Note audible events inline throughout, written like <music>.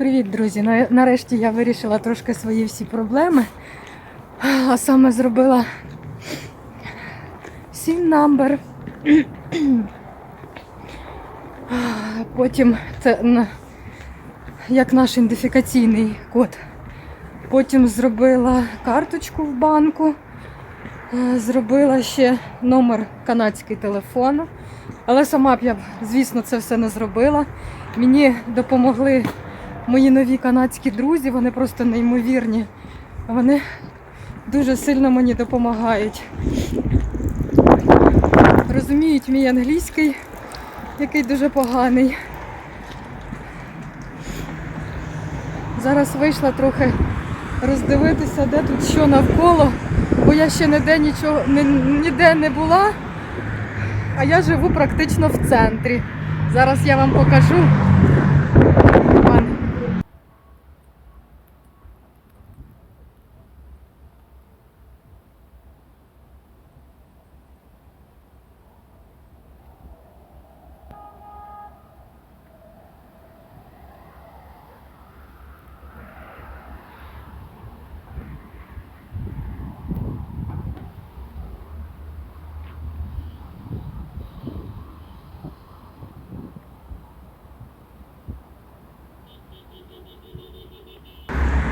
Привіт, друзі! Нарешті я вирішила трошки свої всі проблеми. А саме зробила сім намбер. Потім це як наш ідентифікаційний код. Потім зробила карточку в банку. Е, Зробила ще номер канадський телефону. Але сама б я звісно, це все не зробила. Мені допомогли мої нові канадські друзі, вони просто неймовірні. Вони дуже сильно мені допомагають. Розуміють мій англійський, який дуже поганий. Зараз вийшла трохи роздивитися, де тут що навколо, бо я ще ніде нічого ні- ніде не була, а я живу практично в центрі. Зараз я вам покажу.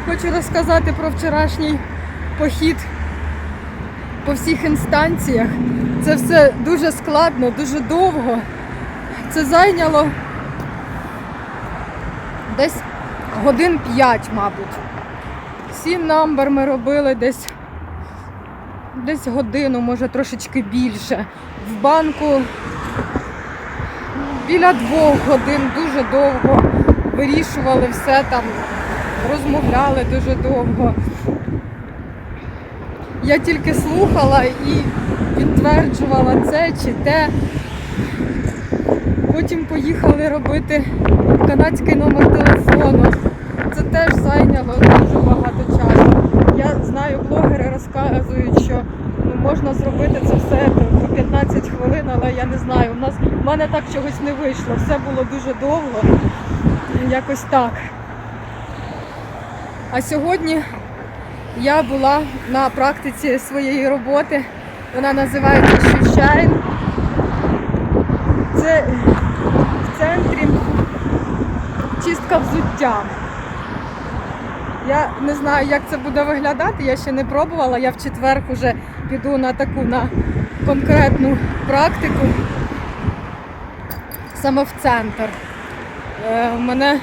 Хочу розказати про вчорашній похід по всіх інстанціях. Це все дуже складно, дуже довго. Це зайняло десь годин 5, мабуть. Сім намбер ми робили десь, десь годину, може трошечки більше. В банку біля двох годин дуже довго вирішували все там, розмовляли дуже довго. Я тільки слухала і підтверджувала це чи те. Потім поїхали робити канадський номер телефону. Це теж зайняло дуже багато часу. Я знаю, блогери розказують, що ну, можна зробити це все по 15 хвилин, але я не знаю. У нас в мене так чогось не вийшло. Все було дуже довго. Якось так. А сьогодні я була на практиці своєї роботи. Вона називається Shine. Це в центрі чистка взуття. Я не знаю, як це буде виглядати, я ще не пробувала. Я в четвер вже піду на таку на конкретну практику саме в центр. Е, мене,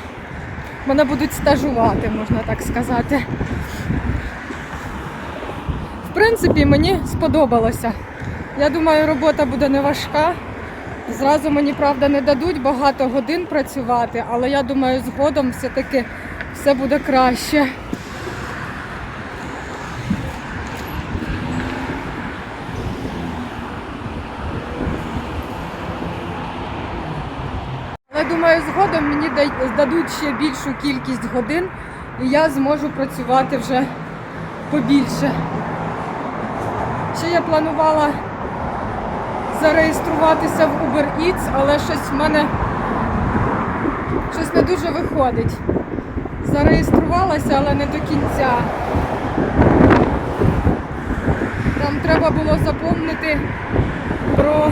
мене будуть стажувати, можна так сказати. В принципі, мені сподобалося. Я думаю, робота буде не важка. Зразу мені, правда, не дадуть багато годин працювати, але я думаю, згодом все-таки все буде краще. Але думаю, згодом мені дадуть ще більшу кількість годин, і я зможу працювати вже побільше. Ще я планувала зареєструватися в Uber Eats, але щось в мене щось не дуже виходить. Зареєструвалася, але не до кінця. Там треба було заповнити про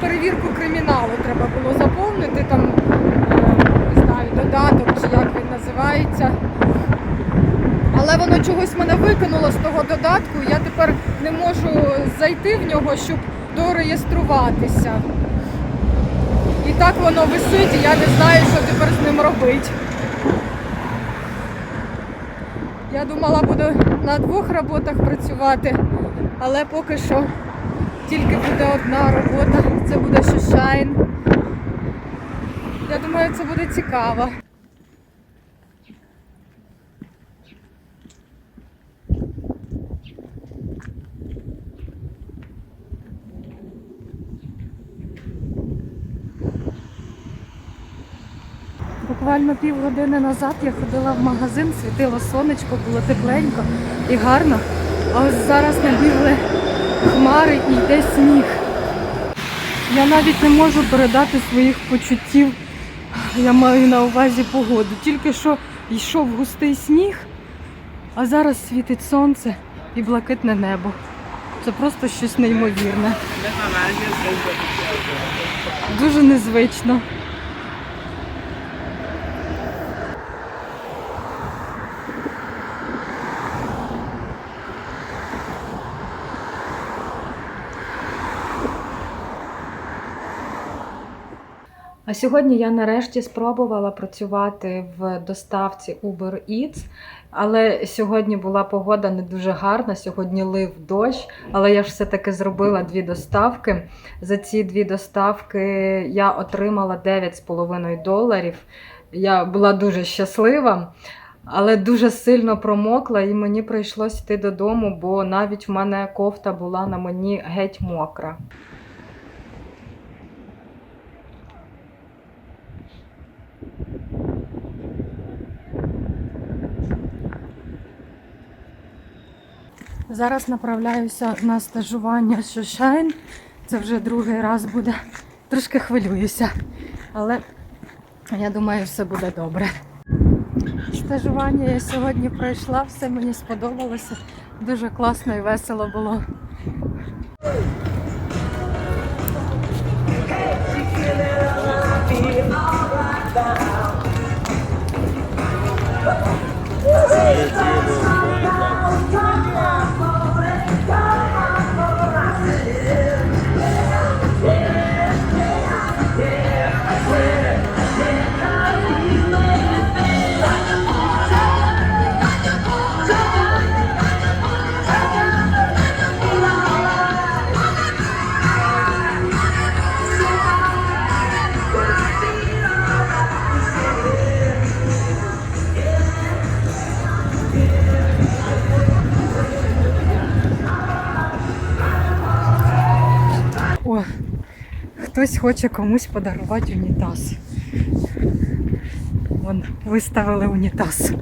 перевірку криміналу треба було заповнити там, е, не знаю, додаток чи як він називається. Але воно чогось мене викинуло з того додатку. Я тепер не можу зайти в нього, щоб дореєструватися. І так воно висить, і я не знаю, що тепер з ним робити. Я думала, буду на двох роботах працювати, але поки що тільки буде одна робота. Це буде Шишайн. Я думаю, це буде цікаво. Буквально півгодини назад я ходила в магазин, світило сонечко, було тепленько і гарно. А ось зараз набігли хмари і йде сніг. Я навіть не можу передати своїх почуттів Я маю на увазі погоду. Тільки що йшов густий сніг, а зараз світить сонце і блакитне небо. Це просто щось неймовірне. Дуже незвично. А сьогодні я нарешті спробувала працювати в доставці Uber Eats, але сьогодні була погода не дуже гарна. Сьогодні лив дощ, але я ж все-таки зробила дві доставки. За ці дві доставки я отримала 9,5 доларів. Я була дуже щаслива, але дуже сильно промокла, і мені прийшлось йти додому, бо навіть в мене кофта була на мені геть мокра. Зараз направляюся на стажування Шошайн. Це вже другий раз буде. Трошки хвилююся, але я думаю, все буде добре. Стажування я сьогодні пройшла, все мені сподобалося. Дуже класно і весело було. Хтось хоче комусь подарувати унітаз. Вон, виставили унітаз.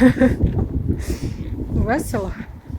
<laughs> Весело.